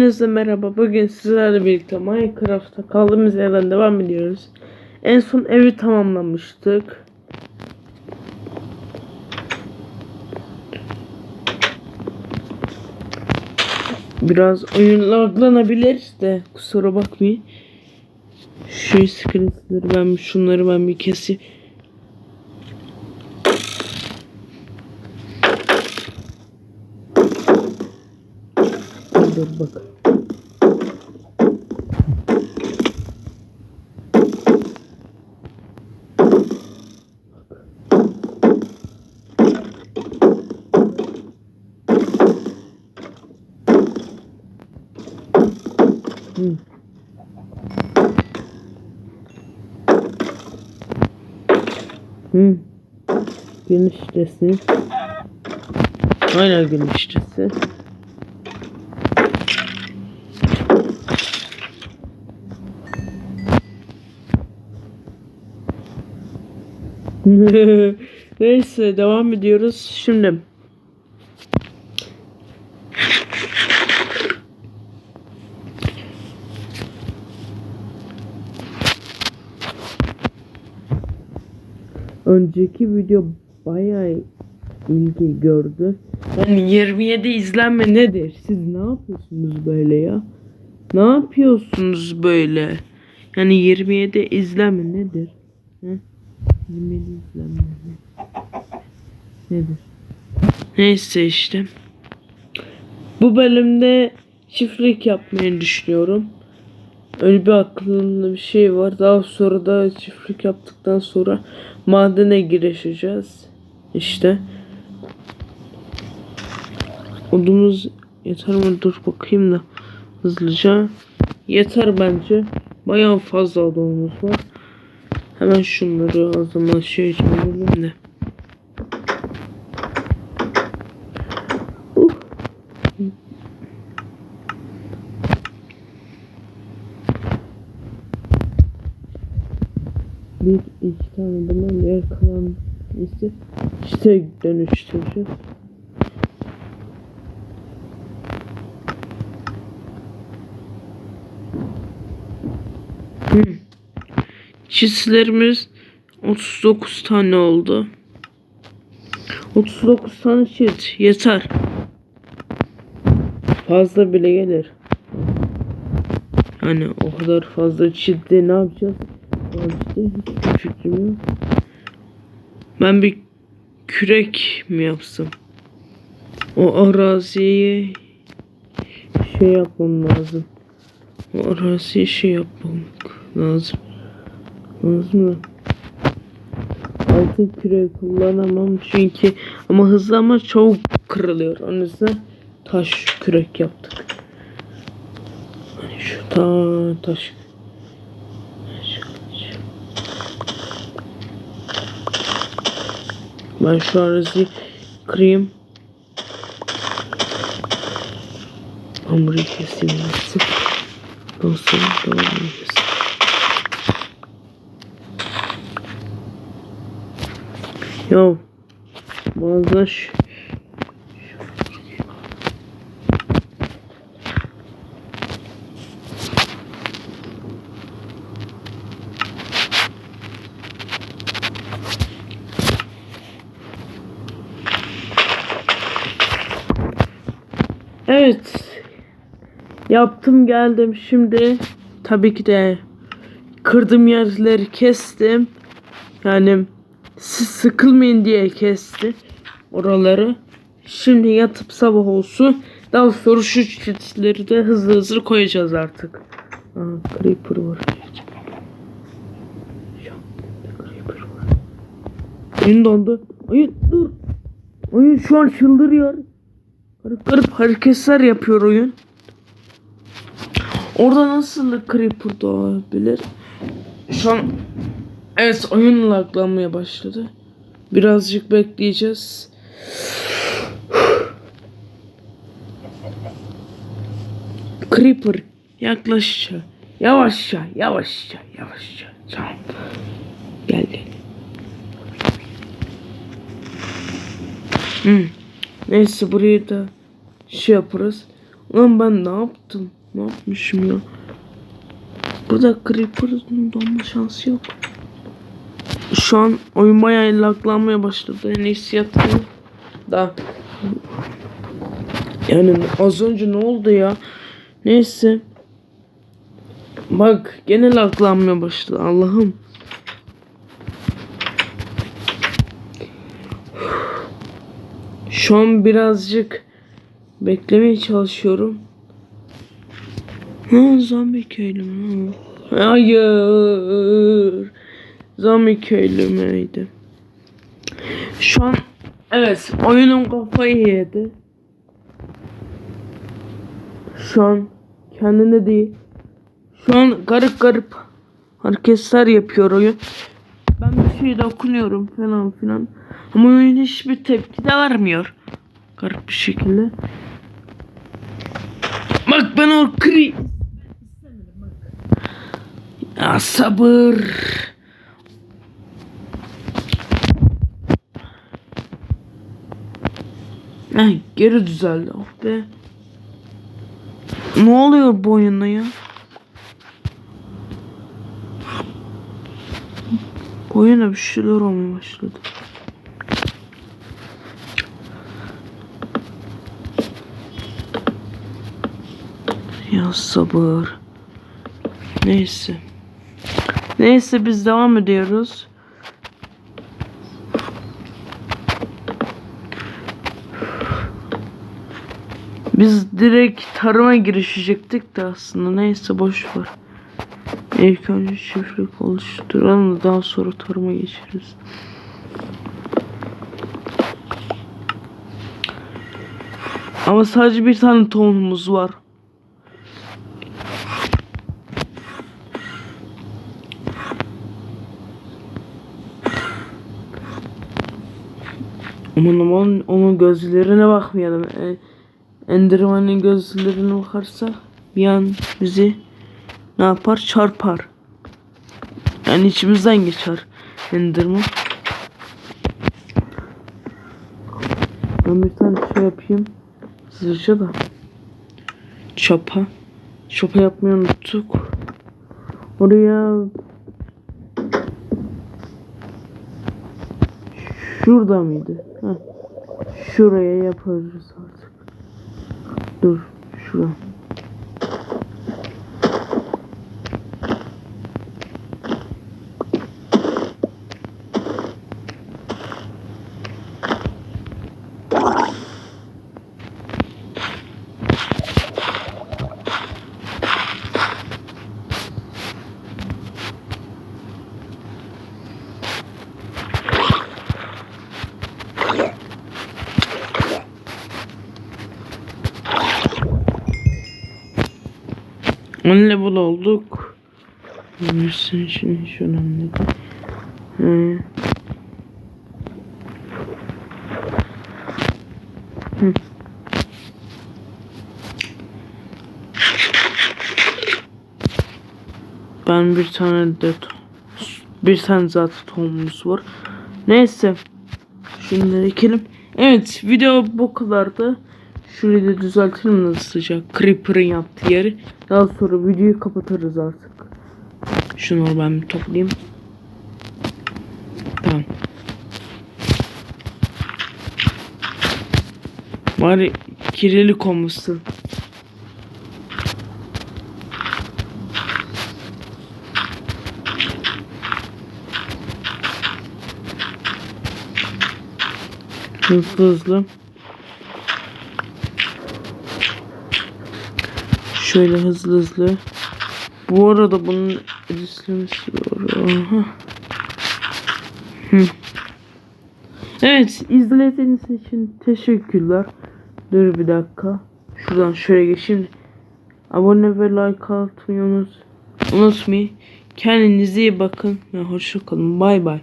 Herkese merhaba. Bugün sizlerle birlikte Minecraft'ta kaldığımız yerden devam ediyoruz. En son evi tamamlamıştık. Biraz oyun laglanabilir de kusura bakmayın. Şu iskeletleri ben şunları ben bir keseyim. Dur bak. Hı. Hı. Gün işçisi. Hala gün işçisi. Neyse devam ediyoruz. Şimdi önceki video bayağı ilgi gördü. Yani 27 izlenme nedir? Siz ne yapıyorsunuz böyle ya? Ne yapıyorsunuz böyle? Yani 27 izlenme nedir? Hı? 27 izlenme ne- nedir? Neyse işte. Bu bölümde çiftlik yapmayı düşünüyorum. Öyle bir aklımda bir şey var. Daha sonra da çiftlik yaptıktan sonra madene girişeceğiz. İşte. Odumuz yeter mi? Dur bakayım da hızlıca. Yeter bence. Bayağı fazla odamız var. Hemen şunları o zaman şey çevirelim de. Uh. Bir iki tane bundan diğer kalan ise işte dönüştüreceğiz. Hmm. Çizgilerimiz 39 tane oldu. 39 tane çiz yeter. Fazla bile gelir. Yani o kadar fazla çizdi ne yapacağız? Fikrim yok. Ben bir kürek mi yapsam? O araziyi şey yapmam lazım. O araziye şey yapmak lazım. Lazım mı? Altın küreği kullanamam çünkü ama hızlı ama çok kırılıyor. Onun yüzden taş kürek yaptık. Şu ta taş Ben şu araziyi kırayım. Hamuru keseyim nasıl? Nasıl? Tamam. Ya bazen Evet. Yaptım geldim şimdi. Tabii ki de kırdığım yerleri kestim. Yani siz sıkılmayın diye kesti oraları. Şimdi yatıp sabah olsun. Daha sonra şu çiftleri de hızlı hızlı koyacağız artık. Aa, creeper var. Creeper var. Oyun dondu. Oyun dur. Oyun şu an çıldırıyor. Garip garip hareketler yapıyor oyun. Orada nasıl creeper doğabilir? Şu an evet oyun laglanmaya başladı. Birazcık bekleyeceğiz. Creeper yaklaşça. Yavaşça, yavaşça, yavaşça. Tamam. Geldi. Hmm. Neyse burayı da şey yaparız. Lan ben ne yaptım? Ne yapmışım ya? Burada Creeper'ın donma şansı yok. Şu an oyun bayağı laglanmaya başladı. En iyisi yatayım. Da. Yani az önce ne oldu ya? Neyse. Bak gene laglanmaya başladı. Allah'ım. Şu an birazcık beklemeye çalışıyorum. Ha zombi köylü mü? Ha. Hayır. Zombi köylü müydü? Şu an evet oyunun kafayı yedi. Şu an kendine değil. Şu an garip garip hareketler yapıyor oyun. Ben bir şey de okunuyorum falan filan. Ama oyun hiçbir tepki de vermiyor. Garip bir şekilde. Bak ben o kri... Ya sabır. Ay geri düzeldi oh be. Ne oluyor bu oyunda ya? Bu oyuna bir şeyler olmaya başladı. Ya sabır. Neyse. Neyse biz devam ediyoruz. Biz direkt tarıma girişecektik de aslında neyse boş ver. İlk önce şifre oluşturalım da daha sonra tarıma geçeriz. Ama sadece bir tane tohumumuz var. Aman aman onun gözlerine bakmayalım. E, Enderman'ın gözlerine bakarsak bir an bizi ne yapar? Çarpar. Yani içimizden geçer Enderman. Ben bir tane şey yapayım. Hızlıca da. Çapa. Çapa yapmayı unuttuk. Oraya Şurada mıydı? Heh. Şuraya yaparız artık. 都是。10 level olduk. Bilirsin şimdi şunu anladım. Hı. Ben bir tane de bir tane zaten tohumumuz var. Neyse. Şunları ekelim. Evet video bu kadardı. Şurayı da düzeltelim hızlıca. Creeper'ın yaptığı yeri. Daha sonra videoyu kapatırız artık. Şunu ben bir toplayayım. Tamam. Bari kirilik olmasın. Hızlı hızlı. Şöyle hızlı hızlı. Bu arada bunun editlemesi. Hı. Evet izlediğiniz için teşekkürler. Dur bir dakika. Şuradan şöyle geçeyim. Abone ve like atmayı unut unutmayın. Kendinize iyi bakın ve hoşça kalın. Bay bay.